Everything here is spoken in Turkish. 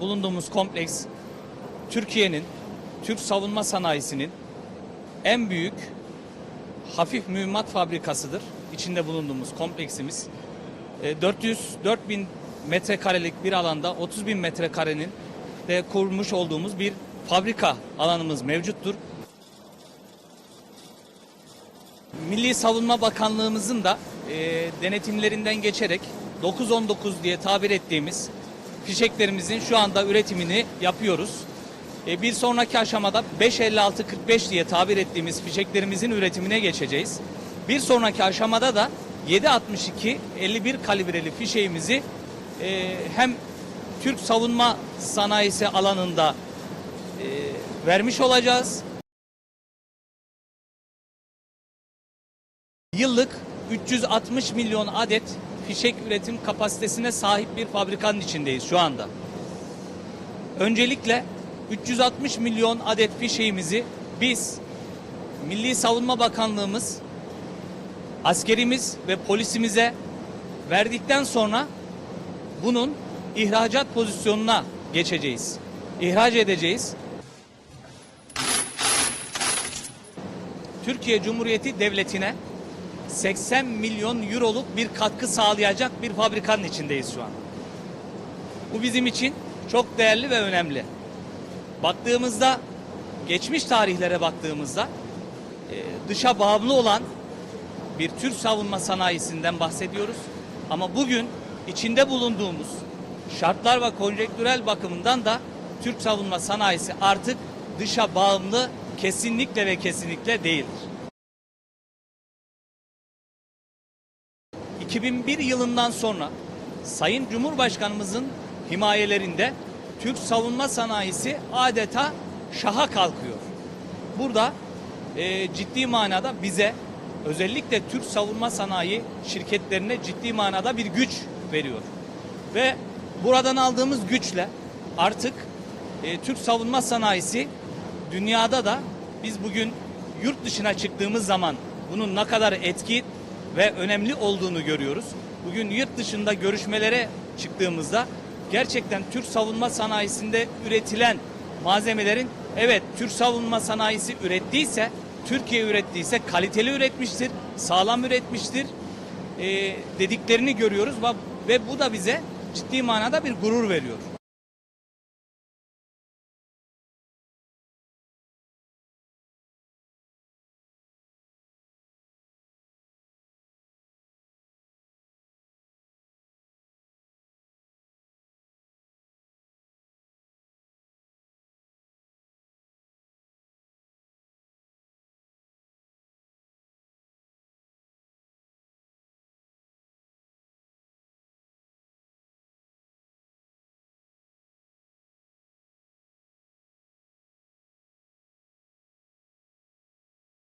bulunduğumuz kompleks Türkiye'nin Türk savunma sanayisinin en büyük hafif mühimmat fabrikasıdır. İçinde bulunduğumuz kompleksimiz. E, 400 4000 metrekarelik bir alanda 30 bin metrekarenin de kurmuş olduğumuz bir fabrika alanımız mevcuttur. Milli Savunma Bakanlığımızın da e, denetimlerinden geçerek 919 diye tabir ettiğimiz fişeklerimizin şu anda üretimini yapıyoruz. E, bir sonraki aşamada 556-45 diye tabir ettiğimiz fişeklerimizin üretimine geçeceğiz. Bir sonraki aşamada da 7.62-51 kalibreli fişeğimizi e, hem Türk savunma sanayisi alanında e, vermiş olacağız. Yıllık 360 milyon adet fişek üretim kapasitesine sahip bir fabrikanın içindeyiz şu anda. Öncelikle 360 milyon adet fişeğimizi biz Milli Savunma Bakanlığımız, askerimiz ve polisimize verdikten sonra bunun ihracat pozisyonuna geçeceğiz. İhraç edeceğiz. Türkiye Cumhuriyeti Devleti'ne 80 milyon euroluk bir katkı sağlayacak bir fabrikanın içindeyiz şu an. Bu bizim için çok değerli ve önemli. Baktığımızda, geçmiş tarihlere baktığımızda e, dışa bağımlı olan bir Türk savunma sanayisinden bahsediyoruz. Ama bugün içinde bulunduğumuz şartlar ve konjektürel bakımından da Türk savunma sanayisi artık dışa bağımlı kesinlikle ve kesinlikle değildir. 2001 yılından sonra Sayın Cumhurbaşkanımızın himayelerinde Türk savunma sanayisi adeta şaha kalkıyor. Burada e, ciddi manada bize özellikle Türk savunma sanayi şirketlerine ciddi manada bir güç veriyor. Ve buradan aldığımız güçle artık e, Türk savunma sanayisi dünyada da biz bugün yurt dışına çıktığımız zaman bunun ne kadar etki ve önemli olduğunu görüyoruz. Bugün yurt dışında görüşmelere çıktığımızda gerçekten Türk savunma sanayisinde üretilen malzemelerin evet Türk savunma sanayisi ürettiyse, Türkiye ürettiyse kaliteli üretmiştir, sağlam üretmiştir e, dediklerini görüyoruz ve- ve bu da bize ciddi manada bir gurur veriyor.